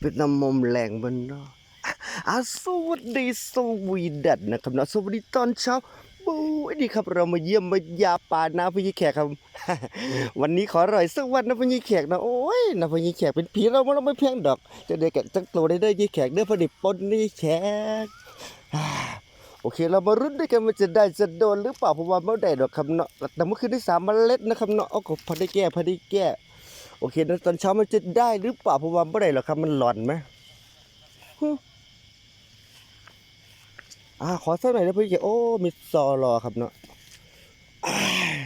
เป็นน้ำมอมแรงมันเนาะอะสวัสดีสวีดัตนะครับเนาะสวัสดีตอนเช้าบูดีครับเรามาเยี่ยมมายาป่านาพญิแขกครับ วันนี้ขออร่อยสักวันนะพญิแขกนะโอ้ยนะพญิแขกเป็นผีเราเราไม่เพียงดอก จะได้แกจักตัวได้ได้ยี่แขกเด้อพอดีปนนี่แขกโอเคเรามารุ้นด้วยกันมันจะได้จะโดนหรือเปล่าผมว่าไม่ได้ดอกครับเนาะแต่เมื่อคืนที่สามเมล็ดนะครับเนาะเอาก็พอได้แก้พอได้แก้ อเคแล้วตอนเช้ามันจะได้หรือเปล่าเพราะว่าไม่ได้หรอกครับ มันหลอนไหมอ่าขอสักหน่อยนะพี่เจโอ้มีซอรอครับเนาะอ้ย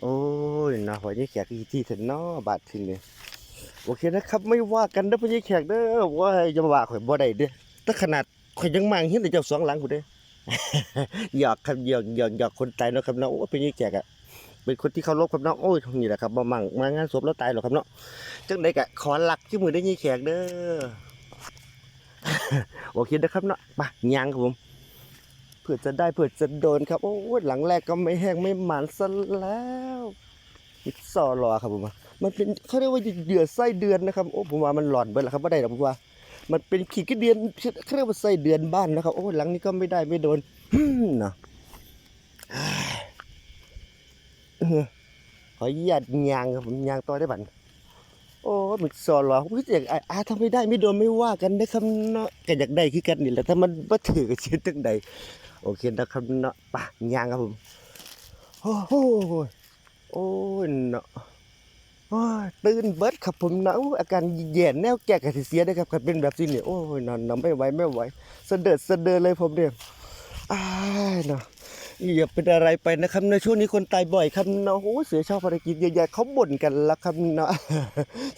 โอ้ยนะวันนี้แขกอีที่เถอะเนาะบาดทีนี้โอเคนะครับ ไม่ว่ากันนะพี่แขกเด้อว่าจะมาว่าข่อยบ่ได้เด้อแต่ขนาดข่อยยังมังเห็นแต่เจ้าสองหลังกูเด้อหยอกครับหยอกหยอกหยอกคนตายเนาะครับเนาะโอ้พี่แขกอะ เป็นคนที่เคารพครับเนาะโอ้ยนี่แหละครับมามั่งมางานศพแล้วตายหรอกครับเนาะจังไดกะขอหลักที่มือได้ยี่แขกเด้อโอเคนะครับเนาะไปยางครับผมเพื่อจะได้เพื่อจะโดนครับ โอ้ยหลังแรกก็ไม่แห้งไม่หมันซะแล้วมิดซอรอครับผมมันเป็นเขาเรียกว่าเหยื่อไส้เดือนนะครับโอ้ผมว่ามันหลอนไปแล้วครับไม่ได้หรอกผมว่า มันเป็นขีดกระเดือนเขาเรียกว่าไส้เดือนบ้านนะครับ โอ้ยหลังนี้ก็ไม่ได้ไม่โดนเนาะ ขออนุญาตยางครับผมยางต่อได้บันโอ้มันสอนหรอพี่อยากอาทำไม่ได้ไม่โดนไม่ว่ากันนะครับเนาะก็อยากได้คือกันนี่แหละถ้ามันบ่ถือกับเช่นตั้งใดโอเคนะครับเนาะปะยางครับผมโอ้โหโอ้เนาะตื่นเบิดครับผมเนาะอาการแย่แนวแก่กะสิเสียได้ครับคันเป็นแบบนี้นี่โอ้ยนอนนอนไม่ไหวไม่ไหวเสะเดิดเสะเดินเลยผมเนี่ยอ้ายเนาะ อย่าเป็นอะไรไปนะครับในช่วงนี้คนตายบ่อยครับเนาะโอ้เสือชอบภารกิจใหญ่ๆเขาบ่นกันแล้วครับเนาะ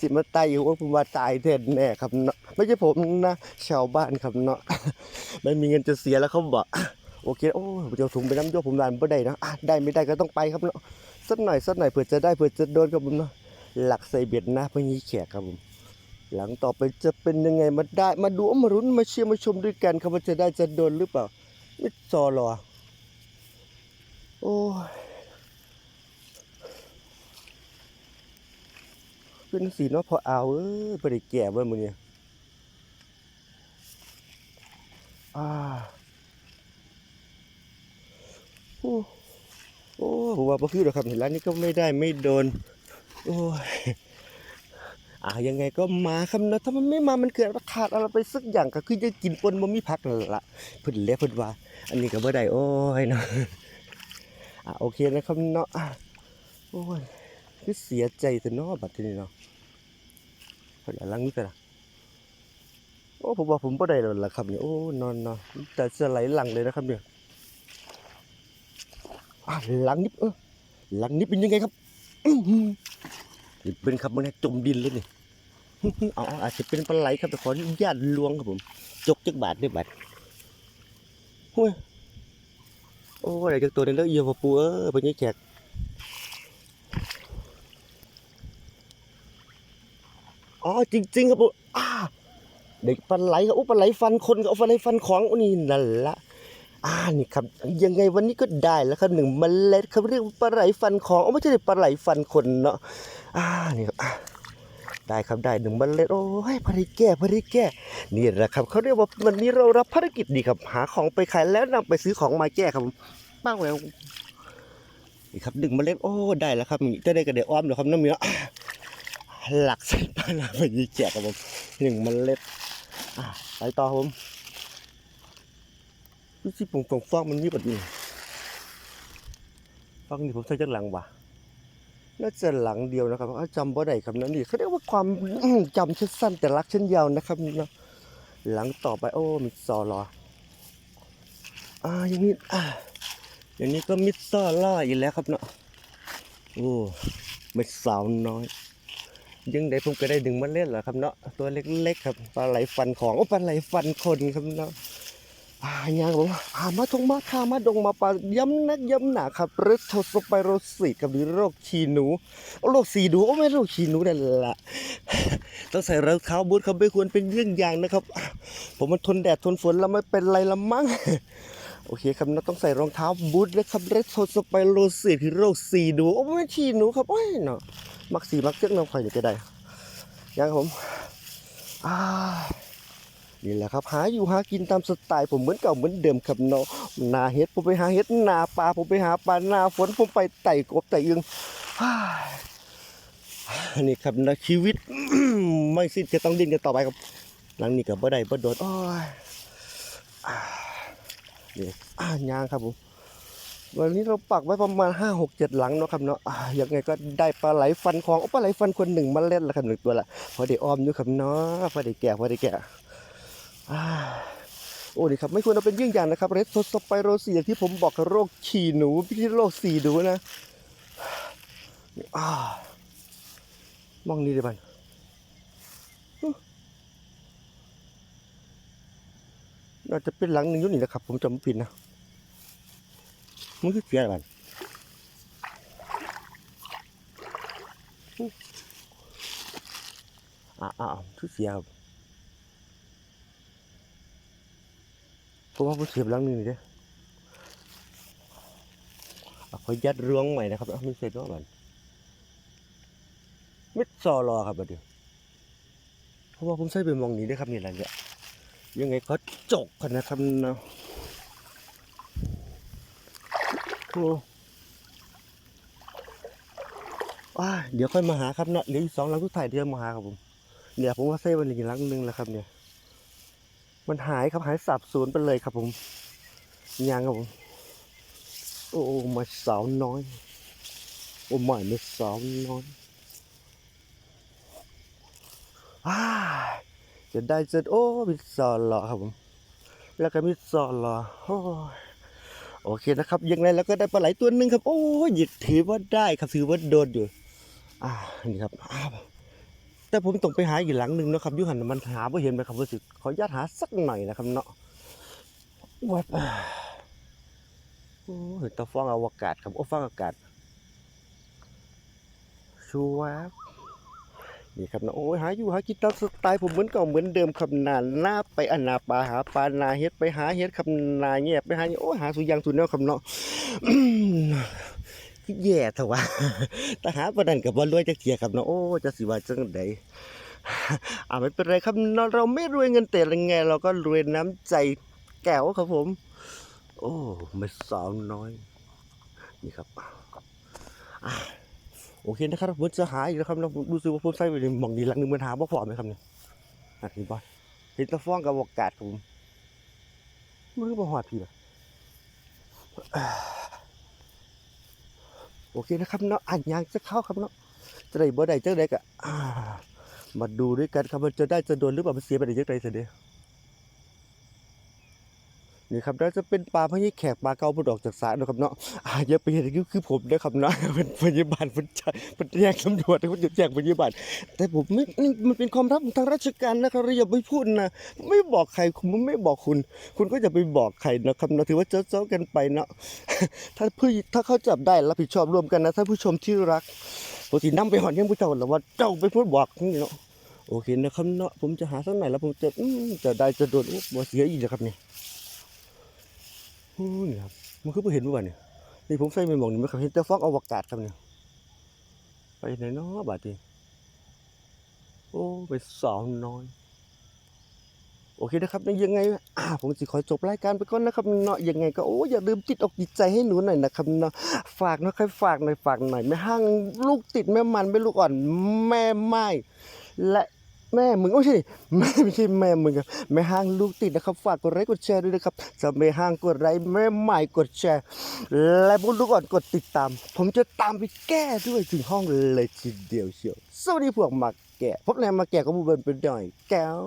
สิมาตายอยู่ว่าผมว่าตายแท้แน่ครับเนาะไม่ใช่ผมนะชาวบ้านครับเนาะไม่มีเงินจะเสียแล้วเขาบอกโอเคโอ้ผมจะถุงไปน้ำโยกผมวานไม่ได้นะอะได้ไม่ได้ก็ต้องไปครับเนาะสักหน่อยสักหน่อยเผื่อจะได้เผื่อจะโดนครับผมเนาะหลักใส่เบ็ดนะเพื่อยีแขกครับผมหลังต่อไปจะเป็นยังไงมาได้ มาดูมารุ้นมาเชียร์มาชมด้วยกันครับว่าจะได้จะโดนหรือเปล่า ไม่จอรอ โอ้เป็นสีเนาะพอเอาเอ้ยไปได้แก่เบิ่มึงเนี่ยอ่าโอ้โอ้ผมว่าบ่คือหรอกครับเห็นร้านนี้ก็ไม่ได้ไม่โดน โอ้ยอ่ายังไงก็มาครับเนาะถ้ามันไม่มามันเกิดขาดอะไรไปสักอย่างก็คือจะกินปนบ่มีพักนั่นละเพิ่นเลี้ยเพิ่นว่า อันนี้ก็บ่ได้โอ้ยเนาะ อะโอเคนะครับเนาะโอ้ยคือเสียใจแต่เนาะบัดทีนี้เนาะเฮ้ยหลังนี้ไปละโอ้ผมว่าผมบ่ได้แล้วล่ะครับเนี่ยโอ้นอนนอนแต่จะไหลหลังเลยนะครับเนี่ยอะหลังนี้เออหลังนี้เป็นยังไงครับอื้อหือนี่เป็นครับมันจมดินเลยนี่ยอ๋ออาจจะเป็นปลาไหลครับแต่ขออนุญาตลวงครับผม จกจักบาทด้วยบาทโอ้ย อ้อะไรจากตัวนี้แล้วเอียวบ่ปูเออเป็นยังแจกอ๋อจริง ๆ ครับปูอ้าเด็กปลาไหลครับโอ้ปลาไหลฟันคนกับเอาปลาไหลฟันของโอ้นี่นั่นละอ่านี่ครับยังไงวันนี้ก็ได้แล้วครับหนึ่งเมล็ดครับเรียกปลาไหลฟันของอ๋อไม่ใช่ปลาไหลฟันคนเนาะอ่านี่ครับ ได้ครับได้หนึ่งเมล็ดโอ้ยภารกิจแก้ภารกิจแก้นี่แหละครับเขาเรียกว่าวันนี้เรารับภารกิจดีครับ หาของไปขายแล้วนำไปซื้อของมาแก้ครับผมบ้างแล้วนี่ครับดึงเมาเล็ดโอ้ได้แล้วครับจะได้กระเดอ้อมเดี๋ยวครับน้ำเมียหลักใส่ปลาหนาไปยีแจกครับผมหนึ่งเมล็ดอะไปต่อผมดูสิผมผมฟังมันมีแบบนี้ฟังนี่ผมใส่จากหลังวะ น่าจะหลังเดียวนะครับจำบ่ได้ครับนั่นนี่เขาเรียกว่าความจำชั้นสั้นแต่รักชั้นยาวนะครับเนาะหลังต่อไปโอ้มีซอรออ่าอย่างนี้อ่าอย่างนี้ก็มิดซอล่ออีกแล้วครับเนาะโอ้เม็ดสาวน้อย ยังได้ผมก็ได้ดึงมาเล่นเหรอครับเนาะตัวเล็กๆครับปลาไหลฟันของโอ้ปลาไหลฟันคนครับเนาะ อ่ายังผมอ่ามาทงมาทามาดงมาปลาย้ำนักย้ำหนาครับเรสโทสไปโรสิกับหรือโรคชีหนูโรคสีดูโอ้ไม่โรคชีหนูนั่นแหละต้องใส่รองเท้าบูทครับไม่ควรเป็นเรื่องอย่างนะครับ ผมมันทนแดดทนฝนแล้วไม่เป็นไรละมั้งโอเคครับเราต้องใส่รองเท้าบูทนะครับเรสโทสไปโรสิที่โรคสีดูโอ้ไม่ชีหนูครับโอ้ยเนาะมักสีมักเจ้าน้องคอยเดี๋ยวจะได้ยังครับผมอ่า นี่แหละครับหาอยู่หากินตามสไตล์ผมเหมือนเก่าเหมือนเดิมครับเนาะนาเฮ็ดผมไปหาเฮ็ดนาปลาผมไปหาปลานาฝนผมไปไต่กบไต่อึงอ่าอันนี้ครับนะชีวิตไม่สิ้นจะต้องดิ้นกันต่อไปครับ หลังนี้กับบ่ได้บ่โดนโอ้ยนี่อ่ายางครับผมวันนี้เราปักไว้ประมาณห้าหกเจ็ดหลังเนาะครับเนาะอ่ายังไงก็ได้ปลาไหลฟันของปลาไหลฟันคนหนึ่งมาเล่นล้วครับหนึ่งตัวละพอได้อ้อมอยู่ครับเนาะพอได้แก่พอได้แก่ โอ้ดีครับ ไม่ควรเอาเป็นเยี่ยงอย่างนะครับเรสโซสไปโรซีอย่างที่ผมบอกโรคฉี่หนูไม่ใช่โรคสีดูนะอมองนี่เลยบันน่าจะเป็นหลังหนึ่งยู่นี่แหละครับ ผมจำไม่ผิดนะมันคือเสียอะไรบ้างอ่าอ่าคือเสียบ เพราะว่าผมเสียบลังหนึงนี่เด้ออะขอยัดรวงใหม่นะครับอะมันเสร็จแล้วบ้านมิดซอรอครับบัดเดียวเพราะว่าผมใช้ไปมองนี้ได้ครับนี่แหละเนี่ยยังไงก็จกกันนะครับเนาะโอ้ว้าเดี๋ยวค่อยมาหาครับเนาะเดี๋ยวอีกสองลังทุกถ่ายเดี๋ยวมาหาครับผมเนี่ยผมว่าเซ่วันนี้ลังหนึงแล้วครับเนี่ย มันหายครับหายสับสูญไปเลยครับผมยังครับผม โอ้มาสาวน้อย โอ้ไม่ไม่สาวน้อยอ้าจะได้จะโอ้มีซอลอครับผม แล้วก็มีซอลอโอ้โอเคนะครับ ยังไงแล้วก็ได้ปลาไหลตัวหนึ่งครับ โอ้ยถือว่าได้ครับถือว่าโดนอยู่ อ่า นี่ครับอ้าว แต่ผมต้องไปหาอีกหลังหนึ่งนะครับยุหันมันหาไม่เห็นไหมครับว่าสิขออนุญาตหาสักหน่อยนะครับเนาะวัดอ่าโอ้ยตะฟองอวกาศครับโอ้ฟองอากาศชัวบนี่ครับเนาะโอ้ยหาอยู่หากินตามสไตล์ผมเหมือนเก่าเหมือนเดิมครับนาหน้าไปอนาปลาหาปลานาเฮ็ดไปหาเฮ็ดครับนาแง่ไปหาโอ้หาสุยางสุแนวครับเนาะ แย่เถอะวะแต่หาประดันกับว่ารวยจักเทียครับเนาะโอ้จะสิว่าจังไดอ่าไม่เป็นไรครับเราไม่รวยเงินแต่ละไง เราก็รวยน้ำใจแก้วครับผม โอ้ไม่สาวน้อย นี่ครับอโอเคนะครับผมจะหาอีกแล้วครับเนาะผมรู้สึกว่าผมใส่ไปในมองนี้หลังหนึงมันหาบ่พอไหมครับเนี่ยอันนี้บอลเห็นตะฟ้องกับโอกาสครับผมมันก็บ่หอดพี่ละ โอเคนะครับเนาะอ่านยางจะเข้าครับเนาะจะได้บ่ได้จังไดก็อ่ามาดูด้วยกันครับมันจะได้จะโดนหรือเปล่ามันเสียไปได้จังไดเสียเด้อ นี่ครับน่าจะเป็นปลาพญแขกปลาเก่าพดออกจากสระนะครับเนาะอ่าอย่าไปเห็นคือคือผมนะครับเนาะเป็นพยาบาลเป็นใจเป็นแจ้งตำรวจเป็นแจ้งพยาบาลแต่ผมไม่นี่มันเป็นความลับของทางราชการนะครับเราอย่าไปพูดนะไม่บอกใครผมไม่บอกคุณ คุณก็อย่าไปบอกใครนะครับเนาะถือว่าเจ้าเจ้าๆกันไปเนาะถ้าผู้ถ้าเขาจับได้รับผิดชอบร่วมกันนะท่านผู้ชมที่รักปกตินำไปหอนยังผู้เจ้าหรือว่าเจ้าไปพูดบอกนี่เนาะโอเคนะครับเนาะผมจะหาสักหน่อยแล้วผมจะจะได้จะโดนอุ๊บบ่เสียอีกนะครับเนี่ย นี่ครับมันคือบ่เห็นบ่เนี่ยนี่ผมใส่ไม่มองนี่มันก็เห็นแต่ฟอกอวกาศครับเนี่ยไปไหนเนาะบาดนีโอ้ไปสาวน้อย โอเคนะครับยังไงอ่าผมจะขอจบรายการไปก่อนนะครับเนาะยังไงก็โอ้อย่าลืมจิตอกจิตใจให้หนูหน่อยนะครับเนาะฝากนะใครฝากหน่อยฝากหน่อยแม่ห้างลูกติดแม่มันไม่ลูกอ่อนแม่ไม้และ แม่มึงโอ้ใช่แม่ไม่ใช่แม่มึงครับแม่ห้างลูกติดนะครับฝากกดไลค์กดแชร์ด้วยนะครับจะแม่ห้างกดไลค์แม่ใหม่กดแชร์ และพวกลูกอ่อนกดติดตาม ผมจะตามไปแก้ด้วยถึงห้องเลยทีเดียวเชียวสวัสดีพวกมาแก่พบแล้วมาแก่ก็บูเบิร์นเป็นหน่อยแก้ว